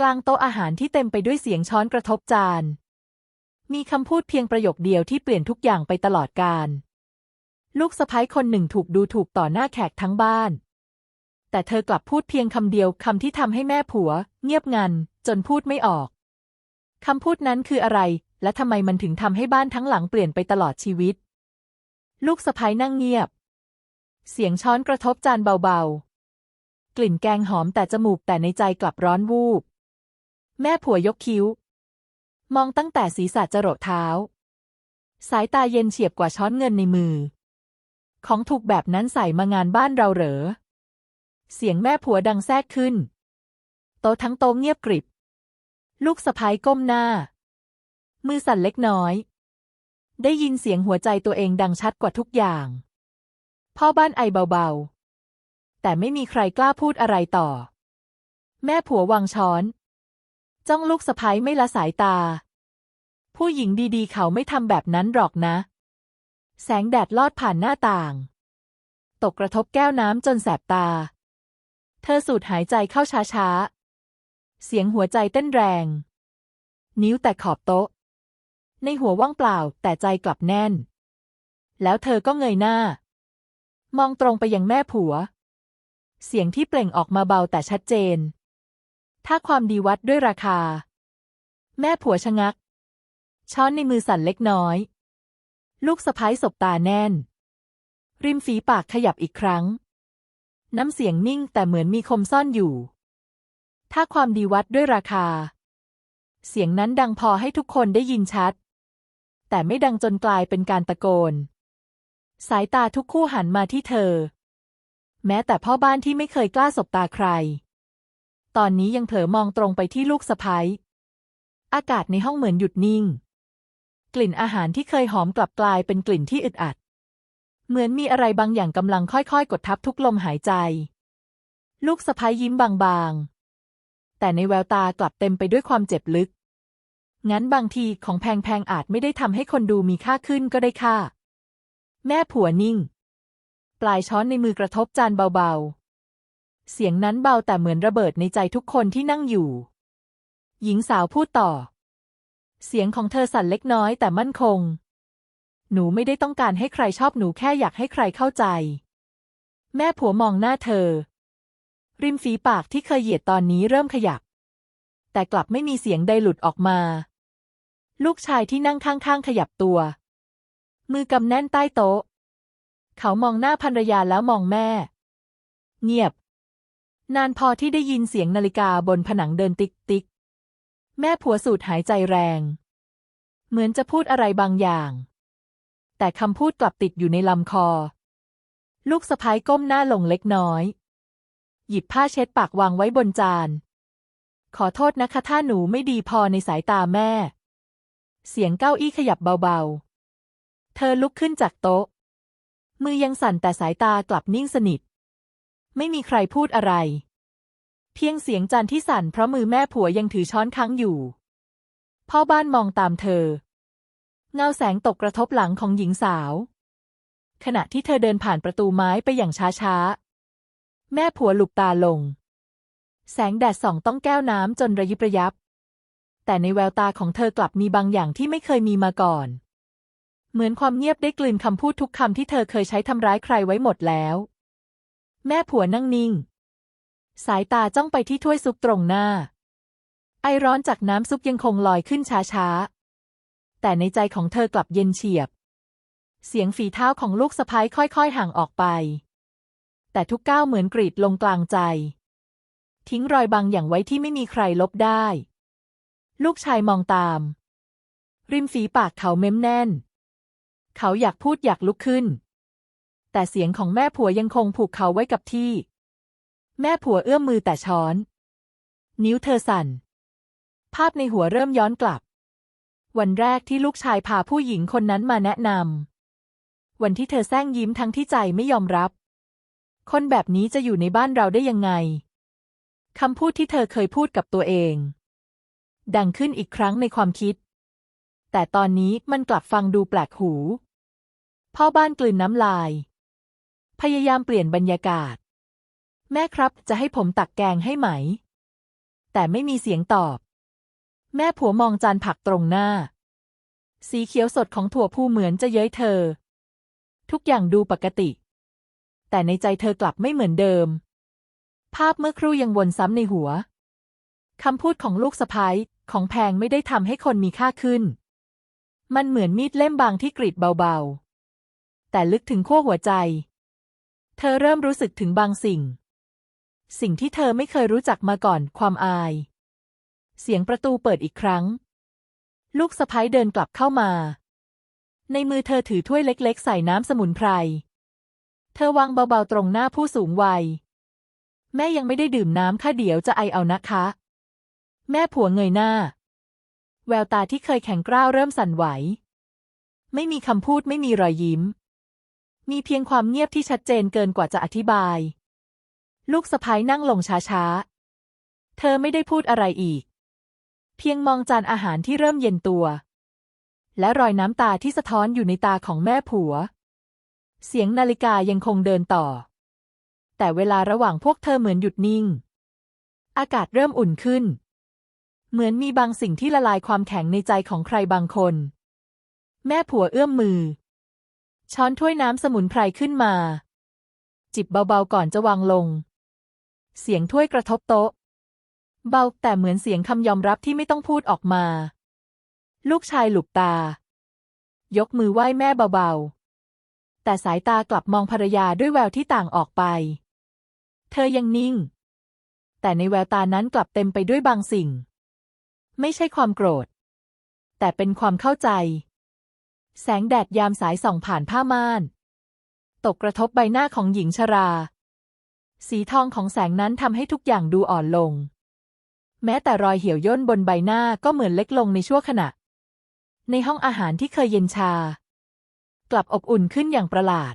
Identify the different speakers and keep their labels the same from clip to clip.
Speaker 1: กลางโต๊ะอาหารที่เต็มไปด้วยเสียงช้อนกระทบจาน มีคำพูดเพียงประโยคเดียวที่เปลี่ยนทุกอย่างไปตลอดกาลลูกสะพ้ายคนหนึ่งถูกดูถูกต่อหน้าแขกทั้งบ้าน แต่เธอกลับพูดเพียงคำเดียวคำที่ทำให้แม่ผัว เงียบงัน จนพูดไม่ออกคำพูดนั้นคืออะไร และทำไมมันถึงทำให้บ้านทั้งหลังเปลี่ยนไปตลอดชีวิต ลูกสะพ้ายนั่งเงียบ เสียงช้อนกระทบจานเบาๆ กลิ่นแกงหอมแต่จมูกแต่ในใจกลับร้อนวูบ แม่ผัวยกคิ้ว มองตั้งแต่ศีรษะจรดเท้า สายตาเย็นเฉียบกว่าช้อนเงินในมือ ของถูกแบบนั้นใส่มางานบ้านเราเหรอ เสียงแม่ผัวดังแทรกขึ้น โต๊ะทั้งโต๊ะเงียบกริบ ลูกสะพ้ายก้มหน้า มือสั่นเล็กน้อย ได้ยินเสียงหัวใจตัวเองดังชัดกว่าทุกอย่าง พ่อบ้านไอเบาๆ แต่ไม่มีใครกล้าพูดอะไรต่อ แม่ผัววางช้อน จ้องลูกสะพ้ายไม่ละสายตา ผู้หญิงดีๆ เขาไม่ทำแบบนั้นหรอกนะ แสงแดดลอดผ่านหน้าต่าง ตกกระทบแก้วน้ำจนแสบตา เธอสูดหายใจเข้าช้าๆ เสียงหัวใจเต้นแรง นิ้วแต่ขอบโต๊ะ ในหัวว่างเปล่าแต่ใจกลับแน่น แล้วเธอก็เงยหน้า มองตรงไปยังแม่ผัว เสียงที่เปล่งออกมาเบาแต่ชัดเจน ถ้าความดีวัดด้วยราคา แม่ผัวชะงัก ช้อนในมือสั่นเล็กน้อย ลูกสะพ้ายสบตาแน่น ริมฝีปากขยับอีกครั้ง น้ำเสียงนิ่งแต่เหมือนมีคมซ่อนอยู่ ถ้าความดีวัดด้วยราคา เสียงนั้นดังพอให้ทุกคนได้ยินชัด แต่ไม่ดังจนกลายเป็นการตะโกน สายตาทุกคู่หันมาที่เธอ แม้แต่พ่อบ้านที่ไม่เคยกล้าสบตาใคร ตอนนี้ยังเผลอมองตรงไปที่ลูกสะพ้ยอากาศในห้องเหมือนหยุดนิ่ง กลิ่นอาหารที่เคยหอมกลับกลายเป็นกลิ่นที่อึดอัด เหมือนมีอะไรบางอย่างกำลังค่อยๆ กดทับทุกลมหายใจ ลูกสะพ้ยยิ้มบางๆ แต่ในแววตากลับเต็มไปด้วยความเจ็บลึก งั้นบางทีของแพงๆอาจไม่ได้ทำให้คนดูมีค่าขึ้นก็ได้ค่ะ แม่ผัวนิ่ง ปลายช้อนในมือกระทบจานเบาๆ เสียงนั้นเบาแต่เหมือนระเบิดในใจทุกคนที่นั่งอยู่ หญิงสาวพูดต่อ เสียงของเธอสั่นเล็กน้อยแต่มั่นคง หนูไม่ได้ต้องการให้ใครชอบหนูแค่อยากให้ใครเข้าใจ แม่ผัวมองหน้าเธอ ริมฝีปากที่เคยเหยียดตอนนี้เริ่มขยับ แต่กลับไม่มีเสียงใดหลุดออกมา ลูกชายที่นั่งข้างๆขยับตัว มือกำแน่นใต้โต๊ะ เขามองหน้าภรรยาแล้วมองแม่ เงียบ นานพอที่ได้ยินเสียงนาฬิกาบนผนังเดินติ๊กติ๊ก แม่ผัวสูดหายใจแรง เหมือนจะพูดอะไรบางอย่าง แต่คำพูดกลับติดอยู่ในลำคอ ลูกสะพ้ายก้มหน้าลงเล็กน้อย หยิบผ้าเช็ดปากวางไว้บนจาน ขอโทษนะคะถ้าหนูไม่ดีพอในสายตาแม่ เสียงเก้าอี้ขยับเบาๆ เธอลุกขึ้นจากโต๊ะ มือยังสั่นแต่สายตากลับนิ่งสนิท ไม่มีใครพูดอะไร เพียงเสียงจานที่สั่นเพราะมือแม่ผัวยังถือช้อนค้างอยู่ พ่อบ้านมองตามเธอ เงาแสงตกกระทบหลังของหญิงสาว ขณะที่เธอเดินผ่านประตูไม้ไปอย่างช้าๆ แม่ผัวหลุบตาลง แสงแดดส่องต้องแก้วน้ำจนระยิบระยับ แต่ในแววตาของเธอกลับมีบางอย่างที่ไม่เคยมีมาก่อนเหมือนความเงียบได้กลืนคำพูดทุกคำที่เธอเคยใช้ทำร้ายใครไว้หมดแล้ว แม่ผัวนั่งนิ่ง สายตาจ้องไปที่ถ้วยซุปตรงหน้า ไอร้อนจากน้ำซุปยังคงลอยขึ้นช้าๆ แต่ในใจของเธอกลับเย็นเฉียบ เสียงฝีเท้าของลูกสะพ้ายค่อยๆ ห่างออกไป แต่ทุกก้าวเหมือนกรีดลงกลางใจ ทิ้งรอยบางอย่างไว้ที่ไม่มีใครลบได้ ลูกชายมองตาม ริมฝีปากเขาเม้มแน่น เขาอยากพูดอยากลุกขึ้น แต่เสียงของแม่ผัวยังคงผูกเขาไว้กับที่ แม่ผัวเอื้อมมือแต่ช้อน นิ้วเธอสั่น ภาพในหัวเริ่มย้อนกลับ วันแรกที่ลูกชายพาผู้หญิงคนนั้นมาแนะนำวันที่เธอแซงยิ้มทั้งที่ใจไม่ยอมรับ คนแบบนี้จะอยู่ในบ้านเราได้ยังไงคำพูดที่เธอเคยพูดกับตัวเอง ดังขึ้นอีกครั้งในความคิด แต่ตอนนี้มันกลับฟังดูแปลกหู พ่อบ้านกลืนน้ำลาย พยายามเปลี่ยนบรรยากาศ แม่ครับจะให้ผมตักแกงให้ไหม แต่ไม่มีเสียงตอบ แม่ผัวมองจานผักตรงหน้า สีเขียวสดของถั่วพูเหมือนจะเย้ยเธอ ทุกอย่างดูปกติ แต่ในใจเธอกลับไม่เหมือนเดิม ภาพเมื่อครู่ยังวนซ้ำในหัวคำพูดของลูกสะพ้ายของแพงไม่ได้ทำให้คนมีค่าขึ้น มันเหมือนมีดเล่มบางที่กรีดเบาๆ แต่ลึกถึงขั้วหัวใจ เธอเริ่มรู้สึกถึงบางสิ่ง สิ่งที่เธอไม่เคยรู้จักมาก่อน ความอาย เสียงประตูเปิดอีกครั้ง ลูกสะพ้ยเดินกลับเข้ามา ในมือเธอถือถ้วยเล็กๆ ใส่น้ำสมุนไพร เธอวางเบาๆตรงหน้าผู้สูงวัย แม่ยังไม่ได้ดื่มน้ำค่ะเดี๋ยวจะไอเอานะคะ แม่ผัวเงยหน้า แววตาที่เคยแข็งกร้าวเริ่มสั่นไหว ไม่มีคำพูดไม่มีรอยยิ้ม มีเพียงความเงียบที่ชัดเจนเกินกว่าจะอธิบาย ลูกสะพ้ายนั่งลงช้าๆ เธอไม่ได้พูดอะไรอีก เพียงมองจานอาหารที่เริ่มเย็นตัว และรอยน้ำตาที่สะท้อนอยู่ในตาของแม่ผัว เสียงนาฬิกายังคงเดินต่อ แต่เวลาระหว่างพวกเธอเหมือนหยุดนิ่ง อากาศเริ่มอุ่นขึ้น เหมือนมีบางสิ่งที่ละลายความแข็งในใจของใครบางคน แม่ผัวเอื้อมมือ ช้อนถ้วยน้ำสมุนไพรขึ้นมา จิบเบาๆก่อนจะวางลง เสียงถ้วยกระทบโต๊ะ เบาแต่เหมือนเสียงคำยอมรับที่ไม่ต้องพูดออกมา ลูกชายหลุบตา ยกมือไหว้แม่เบาๆ แต่สายตากลับมองภรรยาด้วยแววที่ต่างออกไป เธอยังนิ่ง แต่ในแววตานั้นกลับเต็มไปด้วยบางสิ่ง ไม่ใช่ความโกรธ แต่เป็นความเข้าใจ แสงแดดยามสายส่องผ่านผ้าม่าน ตกกระทบใบหน้าของหญิงชรา สีทองของแสงนั้นทำให้ทุกอย่างดูอ่อนลง แม้แต่รอยเหี่ยวย่นบนใบหน้าก็เหมือนเล็กลงในชั่วขณะ ในห้องอาหารที่เคยเย็นชา กลับอบอุ่นขึ้นอย่างประหลาด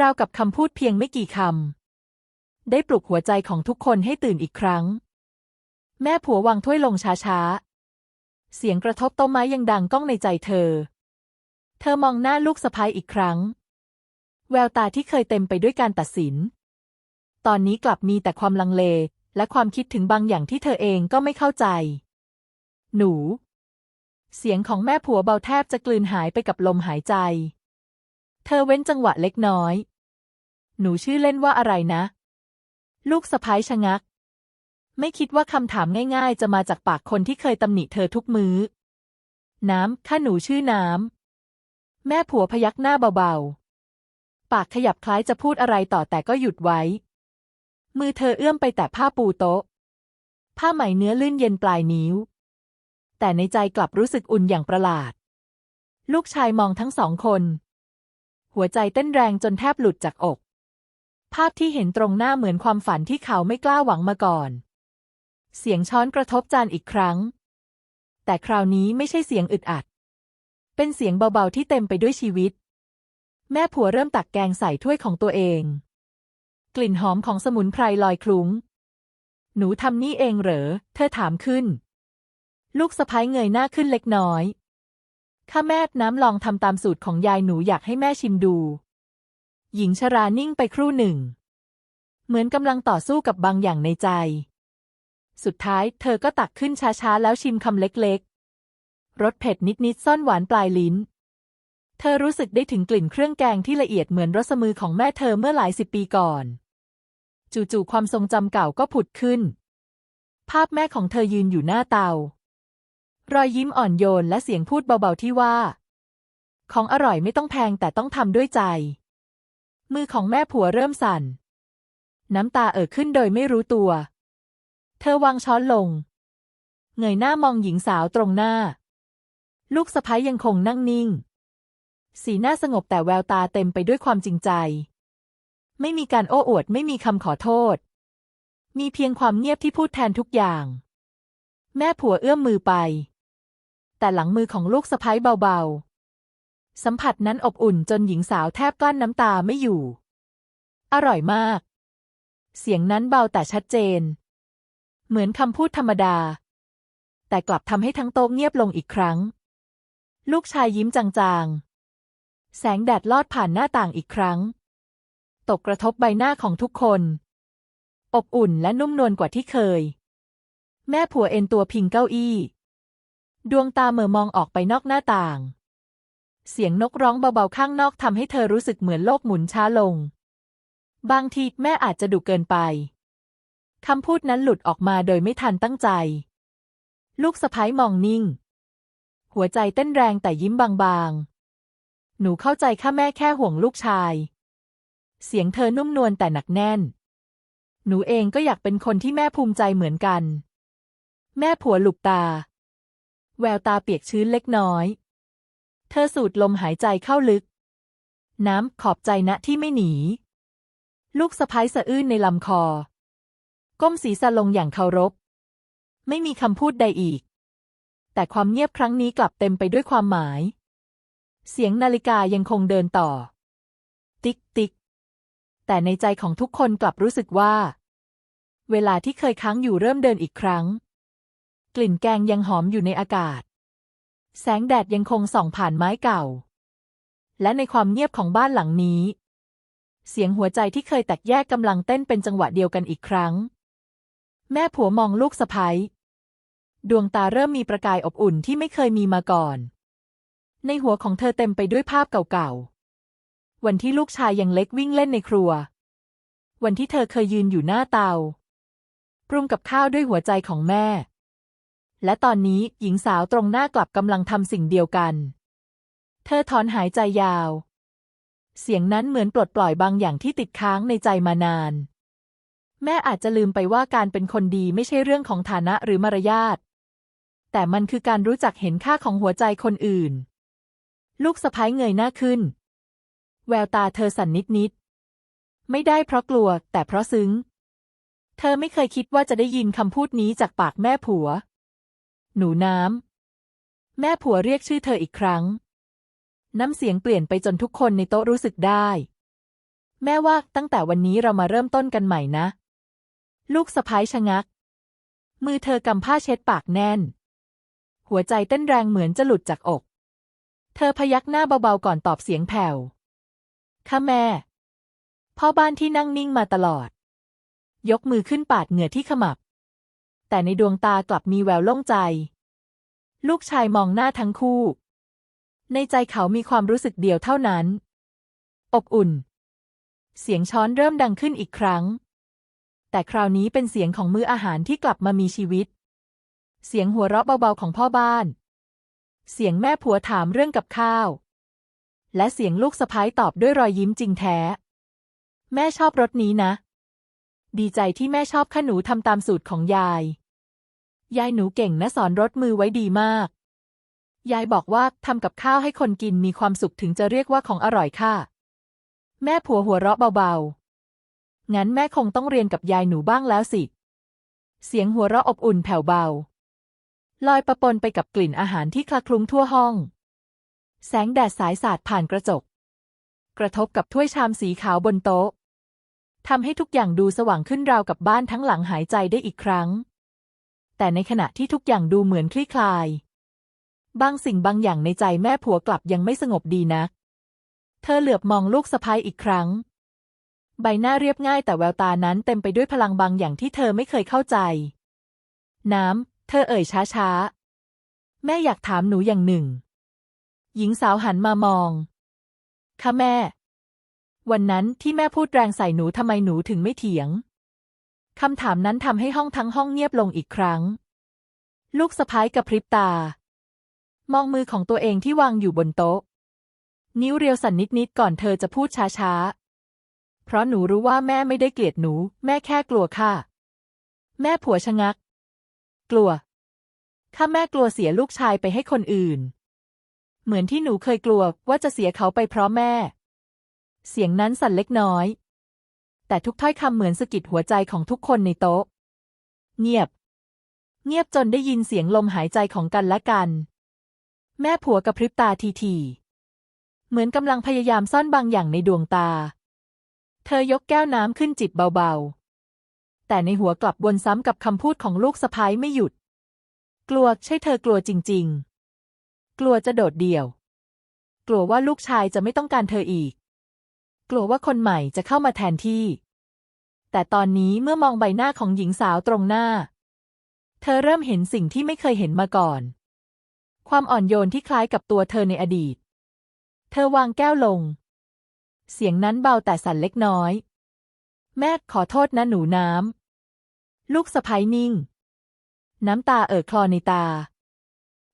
Speaker 1: ราวกับคำพูดเพียงไม่กี่คำได้ปลุกหัวใจของทุกคนให้ตื่นอีกครั้ง แม่ผัววางถ้วยลงช้าๆเสียงกระทบโต๊ะไม้ยังดังก้องในใจเธอ เธอมองหน้าลูกสะพ้ายอีกครั้ง แววตาที่เคยเต็มไปด้วยการตัดสิน ตอนนี้กลับมีแต่ความลังเล และความคิดถึงบางอย่างที่เธอเองก็ไม่เข้าใจ หนู เสียงของแม่ผัวเบาแทบจะกลืนหายไปกับลมหายใจ เธอเว้นจังหวะเล็กน้อย หนูชื่อเล่นว่าอะไรนะ ลูกสะพ้ายชะงัก ไม่คิดว่าคำถามง่าย ๆ จะมาจากปากคนที่เคยตำหนิเธอทุกมื้อ น้ำข้าหนูชื่อน้ำ แม่ผัวพยักหน้าเบาๆ ปากขยับคล้ายจะพูดอะไรต่อแต่ก็หยุดไว้ มือเธอเอื้อมไปแตะผ้าปูโต๊ะ ผ้าไหมเนื้อลื่นเย็นปลายนิ้ว แต่ในใจกลับรู้สึกอุ่นอย่างประหลาด ลูกชายมองทั้งสองคน หัวใจเต้นแรงจนแทบหลุดจากอก ภาพที่เห็นตรงหน้าเหมือนความฝันที่เขาไม่กล้าหวังมาก่อน เสียงช้อนกระทบจานอีกครั้ง แต่คราวนี้ไม่ใช่เสียงอึดอัด เป็นเสียงเบาๆที่เต็มไปด้วยชีวิต แม่ผัวเริ่มตักแกงใส่ถ้วยของตัวเอง กลิ่นหอมของสมุนไพรลอยคลุ้ง หนูทำนี่เองเหรอ เธอถามขึ้น ลูกสะพ้ายเงยหน้าขึ้นเล็กน้อย ข้าแม่น้ำลองทำตามสูตรของยายหนูอยากให้แม่ชิมดู หญิงชรานิ่งไปครู่หนึ่ง เหมือนกำลังต่อสู้กับบางอย่างในใจ สุดท้ายเธอก็ตักขึ้นช้าๆแล้วชิมคำเล็กๆ รสเผ็ดนิดๆซ่อนหวานปลายลิ้น เธอรู้สึกได้ถึงกลิ่นเครื่องแกงที่ละเอียดเหมือนรสมือของแม่เธอเมื่อหลายสิบปีก่อน จู่ๆความทรงจำเก่าก็ผุดขึ้น ภาพแม่ของเธอยืนอยู่หน้าเตา รอยยิ้มอ่อนโยนและเสียงพูดเบาๆที่ว่า ของอร่อยไม่ต้องแพงแต่ต้องทำด้วยใจ มือของแม่ผัวเริ่มสั่น น้ำตาเอ่อขึ้นโดยไม่รู้ตัว เธอวางช้อนลง เงยหน้ามองหญิงสาวตรงหน้า ลูกสะพ้ยยังคงนั่งนิ่ง สีหน้าสงบแต่แววตาเต็มไปด้วยความจริงใจ ไม่มีการโอ้อวดไม่มีคำขอโทษ มีเพียงความเงียบที่พูดแทนทุกอย่าง แม่ผัวเอื้อมมือไป แต่หลังมือของลูกสะพ้ยเบาๆ สัมผัสนั้นอบอุ่นจนหญิงสาวแทบกลั้นน้ำตาไม่อยู่ อร่อยมาก เสียงนั้นเบาแต่ชัดเจน เหมือนคำพูดธรรมดา แต่กลับทำให้ทั้งโต๊ะเงียบลงอีกครั้ง ลูกชายยิ้มจางๆ แสงแดดลอดผ่านหน้าต่างอีกครั้ง ตกกระทบใบหน้าของทุกคน อบอุ่นและนุ่มนวลกว่าที่เคย แม่ผัวเอนตัวพิงเก้าอี้ ดวงตาเหม่อมองออกไปนอกหน้าต่าง เสียงนกร้องเบาๆข้างนอกทำให้เธอรู้สึกเหมือนโลกหมุนช้าลง บางทีแม่อาจจะดุเกินไปคำพูดนั้นหลุดออกมาโดยไม่ทันตั้งใจ ลูกสะพ้ายมองนิ่ง หัวใจเต้นแรงแต่ยิ้มบางๆ หนูเข้าใจข้าแม่แค่ห่วงลูกชาย เสียงเธอนุ่มนวลแต่หนักแน่น หนูเองก็อยากเป็นคนที่แม่ภูมิใจเหมือนกัน แม่ผัวหลุบตา แววตาเปียกชื้นเล็กน้อย เธอสูดลมหายใจเข้าลึก น้ำขอบใจนะที่ไม่หนี ลูกสะพ้ายสะอื้นในลำคอ ก้มศีรษะลงอย่างเคารพ ไม่มีคำพูดใดอีก แต่ความเงียบครั้งนี้กลับเต็มไปด้วยความหมาย เสียงนาฬิกายังคงเดินต่อ ติ๊กติ๊ก แต่ในใจของทุกคนกลับรู้สึกว่า เวลาที่เคยค้างอยู่เริ่มเดินอีกครั้ง กลิ่นแกงยังหอมอยู่ในอากาศ แสงแดดยังคงส่องผ่านไม้เก่า และในความเงียบของบ้านหลังนี้ เสียงหัวใจที่เคยแตกแยกกำลังเต้นเป็นจังหวะเดียวกันอีกครั้ง แม่ผัวมองลูกสะพ้ย ดวงตาเริ่มมีประกายอบอุ่นที่ไม่เคยมีมาก่อน ในหัวของเธอเต็มไปด้วยภาพเก่าๆ วันที่ลูกชายยังเล็กวิ่งเล่นในครัว วันที่เธอเคยยืนอยู่หน้าเตา ปรุงกับข้าวด้วยหัวใจของแม่ และตอนนี้หญิงสาวตรงหน้ากลับกำลังทำสิ่งเดียวกัน เธอถอนหายใจยาว เสียงนั้นเหมือนปลดปล่อยบางอย่างที่ติดค้างในใจมานานแม่อาจจะลืมไปว่าการเป็นคนดีไม่ใช่เรื่องของฐานะหรือมารยาท แต่มันคือการรู้จักเห็นค่าของหัวใจคนอื่น ลูกสะพ้ายเงยหน้าขึ้น แววตาเธอสั่นนิดๆไม่ได้เพราะกลัว แต่เพราะซึ้ง เธอไม่เคยคิดว่าจะได้ยินคำพูดนี้จากปากแม่ผัว หนูน้ำ แม่ผัวเรียกชื่อเธออีกครั้ง น้ำเสียงเปลี่ยนไปจนทุกคนในโต๊ะรู้สึกได้ แม่ว่าตั้งแต่วันนี้เรามาเริ่มต้นกันใหม่นะ ลูกสะพ้ายชะงัก มือเธอกำผ้าเช็ดปากแน่น หัวใจเต้นแรงเหมือนจะหลุดจากอก เธอพยักหน้าเบาๆก่อนตอบเสียงแผ่ว ค่ะแม่ พ่อบ้านที่นั่งนิ่งมาตลอด ยกมือขึ้นปาดเหงื่อที่ขมับ แต่ในดวงตากลับมีแววโล่งใจ ลูกชายมองหน้าทั้งคู่ ในใจเขามีความรู้สึกเดียวเท่านั้น อบอุ่น เสียงช้อนเริ่มดังขึ้นอีกครั้ง แต่คราวนี้เป็นเสียงของมื้ออาหารที่กลับมามีชีวิต เสียงหัวเราะเบาๆของพ่อบ้าน เสียงแม่ผัวถามเรื่องกับข้าว และเสียงลูกสะพ้ายตอบด้วยรอยยิ้มจริงแท้ แม่ชอบรสนี้นะ ดีใจที่แม่ชอบข้าหนูทำตามสูตรของยาย ยายหนูเก่งนะสอนรสมือไว้ดีมาก ยายบอกว่าทำกับข้าวให้คนกินมีความสุขถึงจะเรียกว่าของอร่อยค่ะ แม่ผัวหัวเราะเบาๆ งั้นแม่คงต้องเรียนกับยายหนูบ้างแล้วสิเสียงหัวเราะอบอุ่นแผ่วเบา ลอยประปนไปกับกลิ่นอาหารที่คละคลุ้งทั่วห้อง แสงแดดสายสาดผ่านกระจก กระทบกับถ้วยชามสีขาวบนโต๊ะทำให้ทุกอย่างดูสว่างขึ้นราวกับบ้านทั้งหลังหายใจได้อีกครั้ง แต่ในขณะที่ทุกอย่างดูเหมือนคลี่คลาย บางสิ่งบางอย่างในใจแม่ผัวกลับยังไม่สงบดีนัก เธอเหลือบมองลูกสะพ้ายอีกครั้ง ใบหน้าเรียบง่ายแต่แววตานั้นเต็มไปด้วยพลังบางอย่างที่เธอไม่เคยเข้าใจ น้ำ เธอเอ่ยช้าๆ แม่อยากถามหนูอย่างหนึ่ง หญิงสาวหันมามอง ค่ะแม่ วันนั้นที่แม่พูดแรงใส่หนูทำไมหนูถึงไม่เถียง คำถามนั้นทำให้ห้องทั้งห้องเงียบลงอีกครั้ง ลูกสะพ้ายกระพริบตา มองมือของตัวเองที่วางอยู่บนโต๊ะ นิ้วเรียวสั่นนิดๆก่อนเธอจะพูดช้าๆ เพราะหนูรู้ว่าแม่ไม่ได้เกลียดหนู แม่แค่กลัวค่ะ แม่ผัวชะงัก กลัว ข้าแม่กลัวเสียลูกชายไปให้คนอื่น เหมือนที่หนูเคยกลัวว่าจะเสียเขาไปเพราะแม่ เสียงนั้นสั่นเล็กน้อย แต่ทุกถ้อยคำเหมือนสะกิดหัวใจของทุกคนในโต๊ะ เงียบ เงียบจนได้ยินเสียงลมหายใจของกันและกัน แม่ผัวกระพริบตาทีๆเหมือนกำลังพยายามซ่อนบางอย่างในดวงตา เธอยกแก้วน้ำขึ้นจิบเบาๆ แต่ในหัวกลับวนซ้ำกับคำพูดของลูกสะพ้ายไม่หยุด กลัวใช่เธอกลัวจริง ๆ กลัวจะโดดเดี่ยว กลัวว่าลูกชายจะไม่ต้องการเธออีก กลัวว่าคนใหม่จะเข้ามาแทนที่ แต่ตอนนี้เมื่อมองใบหน้าของหญิงสาวตรงหน้า เธอเริ่มเห็นสิ่งที่ไม่เคยเห็นมาก่อน ความอ่อนโยนที่คล้ายกับตัวเธอในอดีต เธอวางแก้วลง เสียงนั้นเบาแต่สั่นเล็กน้อยแม่ขอโทษนะหนูน้ำ ลูกสะพ้ยนิ่ง น้ำตาเอ่อคลอในตา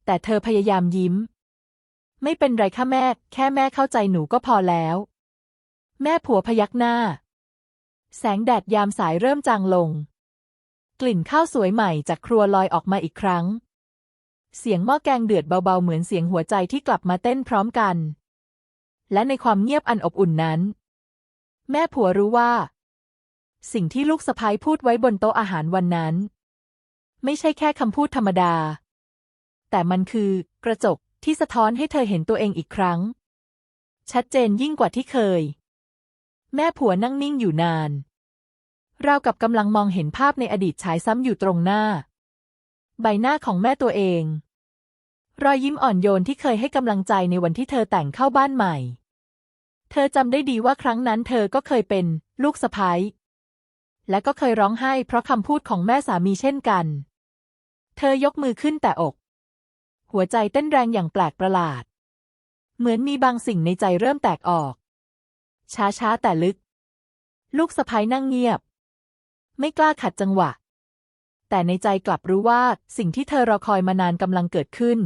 Speaker 1: แต่เธอพยายามยิ้ม ไม่เป็นไรค่ะแม่ แค่แม่เข้าใจหนูก็พอแล้ว แม่ผัวพยักหน้า แสงแดดยามสายเริ่มจางลง กลิ่นข้าวสวยใหม่จากครัวลอยออกมาอีกครั้ง เสียงหม้อแกงเดือดเบาๆเหมือนเสียงหัวใจที่กลับมาเต้นพร้อมกัน และในความเงียบอันอบอุ่นนั้น แม่ผัวรู้ว่า สิ่งที่ลูกสะพ้ายพูดไว้บนโต๊ะอาหารวันนั้น ไม่ใช่แค่คำพูดธรรมดา แต่มันคือกระจกที่สะท้อนให้เธอเห็นตัวเองอีกครั้ง ชัดเจนยิ่งกว่าที่เคย แม่ผัวนั่งนิ่งอยู่นาน ราวกับกำลังมองเห็นภาพในอดีตฉายซ้ำอยู่ตรงหน้า ใบหน้าของแม่ตัวเอง รอยยิ้มอ่อนโยนที่เคยให้กำลังใจในวันที่เธอแต่งเข้าบ้านใหม่ เธอจำได้ดีว่าครั้งนั้นเธอก็เคยเป็นลูกสะใภ้ และก็เคยร้องไห้เพราะคำพูดของแม่สามีเช่นกัน เธอยกมือขึ้นแต่อก หัวใจเต้นแรงอย่างแปลกประหลาด เหมือนมีบางสิ่งในใจเริ่มแตกออก ช้าๆแต่ลึก ลูกสะพ้ยนั่งเงียบ ไม่กล้าขัดจังหวะ แต่ในใจกลับรู้ว่าสิ่งที่เธอรอคอยมานานกำลังเกิดขึ้น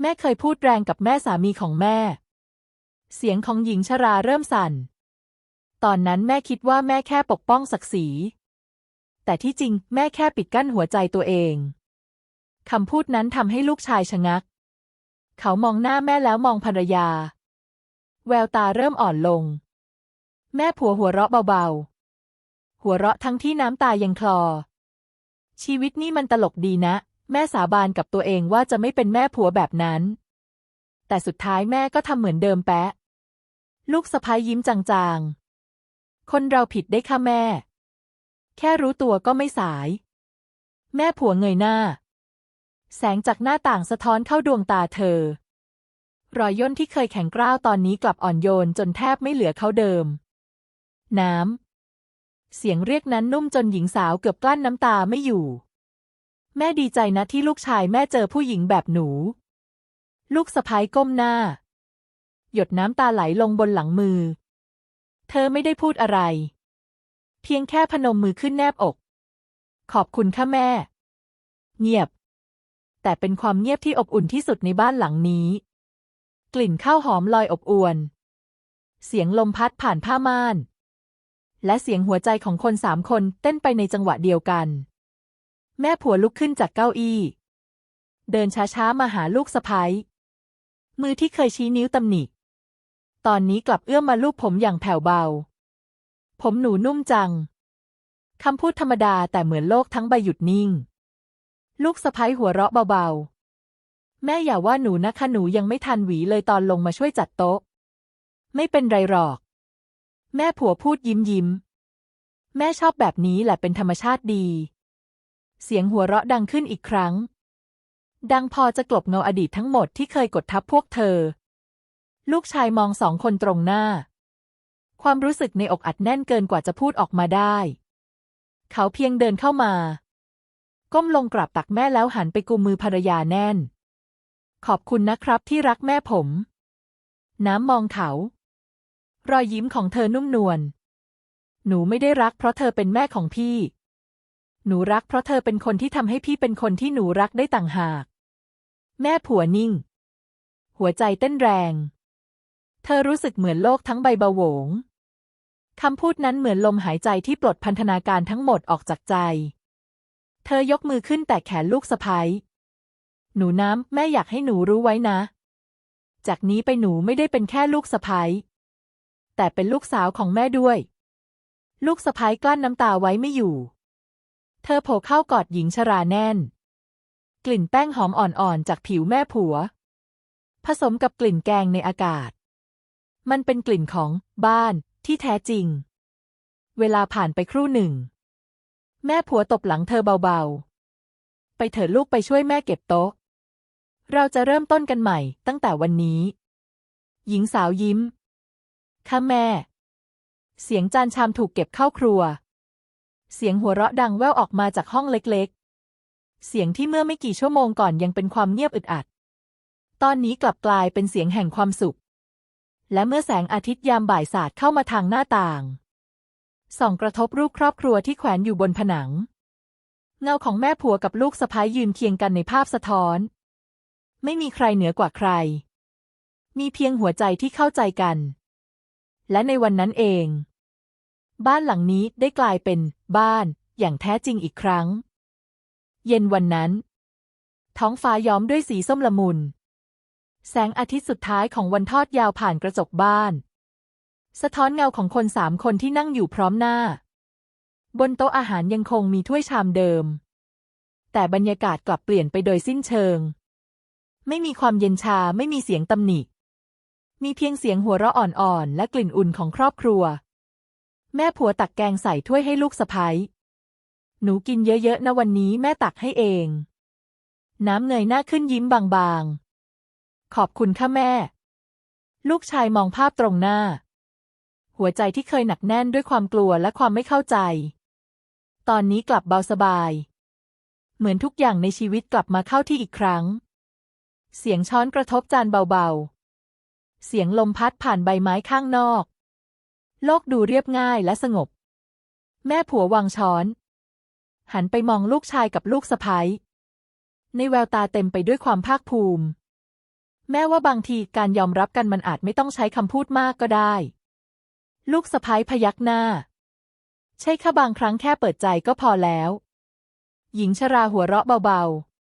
Speaker 1: แม่เคยพูดแรงกับแม่สามีของแม่ เสียงของหญิงชราเริ่มสั่น ตอนนั้นแม่คิดว่าแม่แค่ปกป้องศักดิ์ศรี แต่ที่จริงแม่แค่ปิดกั้นหัวใจตัวเองคำพูดนั้นทำให้ลูกชายชะงัก เขามองหน้าแม่แล้วมองภรรยา แววตาเริ่มอ่อนลง แม่ผัวหัวเราะเบาๆ หัวเราะทั้งที่น้ำตายังคลอ ชีวิตนี่มันตลกดีนะ แม่สาบานกับตัวเองว่าจะไม่เป็นแม่ผัวแบบนั้น แต่สุดท้ายแม่ก็ทำเหมือนเดิมแปะ ลูกสะพ้ายยิ้มจางๆ คนเราผิดได้ค่ะแม่ แค่รู้ตัวก็ไม่สาย แม่ผัวเงยหน้า แสงจากหน้าต่างสะท้อนเข้าดวงตาเธอ รอยย่นที่เคยแข็งกร้าวตอนนี้กลับอ่อนโยนจนแทบไม่เหลือเขาเดิม น้ำ เสียงเรียกนั้นนุ่มจนหญิงสาวเกือบกลั้นน้ำตาไม่อยู่ แม่ดีใจนะที่ลูกชายแม่เจอผู้หญิงแบบหนู ลูกสะพ้ายก้มหน้า หยดน้ำตาไหลลงบนหลังมือ เธอไม่ได้พูดอะไร เพียงแค่พนมมือขึ้นแนบอก ขอบคุณค่ะแม่ เงียบ แต่เป็นความเงียบที่อบอุ่นที่สุดในบ้านหลังนี้ กลิ่นข้าวหอมลอยอบอวน เสียงลมพัดผ่านผ้าม่าน และเสียงหัวใจของคนสามคนเต้นไปในจังหวะเดียวกัน แม่ผัวลุกขึ้นจากเก้าอี้ เดินช้าๆมาหาลูกสะพ้ยมือที่เคยชี้นิ้วตำหนิ ตอนนี้กลับเอื้อมมาลูบผมอย่างแผ่วเบา ผมหนูนุ่มจัง คำพูดธรรมดาแต่เหมือนโลกทั้งใบหยุดนิ่ง ลูกสะพ้ยหัวเราะเบาๆ แม่อย่าว่าหนูนะคะหนูยังไม่ทันหวีเลยตอนลงมาช่วยจัดโต๊ะ ไม่เป็นไรหรอก แม่ผัวพูดยิ้มยิ้ม แม่ชอบแบบนี้แหละเป็นธรรมชาติดี เสียงหัวเราะดังขึ้นอีกครั้งดังพอจะกลบเงาอดีตทั้งหมดที่เคยกดทับพวกเธอ ลูกชายมองสองคนตรงหน้า ความรู้สึกในอกอัดแน่นเกินกว่าจะพูดออกมาได้ เขาเพียงเดินเข้ามา ก้มลงกราบตักแม่แล้วหันไปกุมมือภรรยาแน่น ขอบคุณนะครับที่รักแม่ผม น้ำมองเขา รอยยิ้มของเธอนุ่มนวล หนูไม่ได้รักเพราะเธอเป็นแม่ของพี่ หนูรักเพราะเธอเป็นคนที่ทำให้พี่เป็นคนที่หนูรักได้ต่างหาก แม่ผัวนิ่ง หัวใจเต้นแรง เธอรู้สึกเหมือนโลกทั้งใบเบาโหวง คำพูดนั้นเหมือนลมหายใจที่ปลดพันธนาการทั้งหมดออกจากใจ เธอยกมือขึ้นแต่แขนลูกสะพ้ยหนูน้ำ แม่อยากให้หนูรู้ไว้นะ จากนี้ไปหนูไม่ได้เป็นแค่ลูกสะพ้ยแต่เป็นลูกสาวของแม่ด้วย ลูกสะพ้ยกลั้นน้ำตาไว้ไม่อยู่ เธอโผล่เข้ากอดหญิงชราแน่น กลิ่นแป้งหอมอ่อนๆจากผิวแม่ผัว ผสมกับกลิ่นแกงในอากาศ มันเป็นกลิ่นของบ้านที่แท้จริง เวลาผ่านไปครู่หนึ่ง แม่ผัวตบหลังเธอเบาๆ ไปเถิดลูกไปช่วยแม่เก็บโต๊ะ เราจะเริ่มต้นกันใหม่ตั้งแต่วันนี้ หญิงสาวยิ้ม ค่ะแม่ เสียงจานชามถูกเก็บเข้าครัว เสียงหัวเราะดังแว่วออกมาจากห้องเล็กๆ เสียงที่เมื่อไม่กี่ชั่วโมงก่อนยังเป็นความเงียบอึดอัด ตอนนี้กลับกลายเป็นเสียงแห่งความสุข และเมื่อแสงอาทิตย์ยามบ่ายสาดเข้ามาทางหน้าต่างส่องกระทบรูปครอบครัวที่แขวนอยู่บนผนัง เงาของแม่ผัวกับลูกสะพ้ายยืนเคียงกันในภาพสะท้อน ไม่มีใครเหนือกว่าใคร มีเพียงหัวใจที่เข้าใจกัน และในวันนั้นเอง บ้านหลังนี้ได้กลายเป็นบ้านอย่างแท้จริงอีกครั้ง เย็นวันนั้น ท้องฟ้าย้อมด้วยสีส้มละมุน แสงอาทิตย์สุดท้ายของวันทอดยาวผ่านกระจกบ้าน สะท้อนเงาของคนสามคนที่นั่งอยู่พร้อมหน้า บนโต๊ะอาหารยังคงมีถ้วยชามเดิม แต่บรรยากาศกลับเปลี่ยนไปโดยสิ้นเชิง ไม่มีความเย็นชาไม่มีเสียงตำหนิ มีเพียงเสียงหัวเราะอ่อนๆ และกลิ่นอุ่นของครอบครัว แม่ผัวตักแกงใส่ถ้วยให้ลูกสะพ้ยหนูกินเยอะๆนะวันนี้แม่ตักให้เอง น้ำเงยหน้าขึ้นยิ้มบางๆ ขอบคุณค่ะแม่ ลูกชายมองภาพตรงหน้า หัวใจที่เคยหนักแน่นด้วยความกลัวและความไม่เข้าใจ ตอนนี้กลับเบาสบาย เหมือนทุกอย่างในชีวิตกลับมาเข้าที่อีกครั้ง เสียงช้อนกระทบจานเบาๆ เสียงลมพัดผ่านใบไม้ข้างนอก โลกดูเรียบง่ายและสงบ แม่ผัววางช้อน หันไปมองลูกชายกับลูกสะพ้ยในแววตาเต็มไปด้วยความภาคภูมิ แม้ว่าบางทีการยอมรับกันมันอาจไม่ต้องใช้คำพูดมากก็ได้ ลูกสะพ้ยพยักหน้า ใช่ค่ะบางครั้งแค่เปิดใจก็พอแล้ว หญิงชราหัวเราะเบา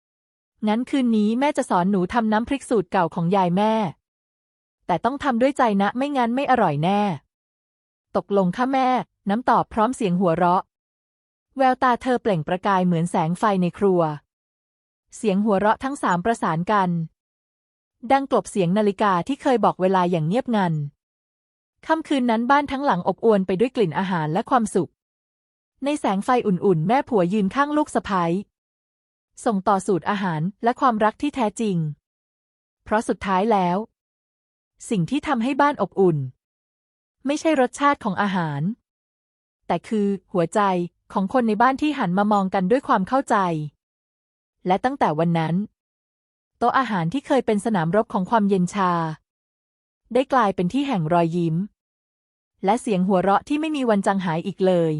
Speaker 1: ๆ งั้นคืนนี้แม่จะสอนหนูทำน้ำพริกสูตรเก่าของยายแม่ แต่ต้องทำด้วยใจนะไม่งั้นไม่อร่อยแน่ ตกลงค่ะแม่ น้ำตอบพร้อมเสียงหัวเราะ แววตาเธอเปล่งประกายเหมือนแสงไฟในครัว เสียงหัวเราะทั้งสามประสานกัน ดังกลบเสียงนาฬิกาที่เคยบอกเวลาอย่างเงียบงัน ค่ำคืนนั้นบ้านทั้งหลังอบอวลไปด้วยกลิ่นอาหารและความสุข ในแสงไฟอุ่นๆ แม่ผัวยืนข้างลูกสะพ้ยส่งต่อสูตรอาหารและความรักที่แท้จริง เพราะสุดท้ายแล้ว สิ่งที่ทำให้บ้านอบอุ่น ไม่ใช่รสชาติของอาหาร แต่คือหัวใจของคนในบ้านที่หันมามองกันด้วยความเข้าใจ และตั้งแต่วันนั้น โต๊ะอาหารที่เคยเป็นสนามรบของความเย็นชา ได้กลายเป็นที่แห่งรอยยิ้ม และเสียงหัวเราะที่ไม่มีวันจางหายอีกเลย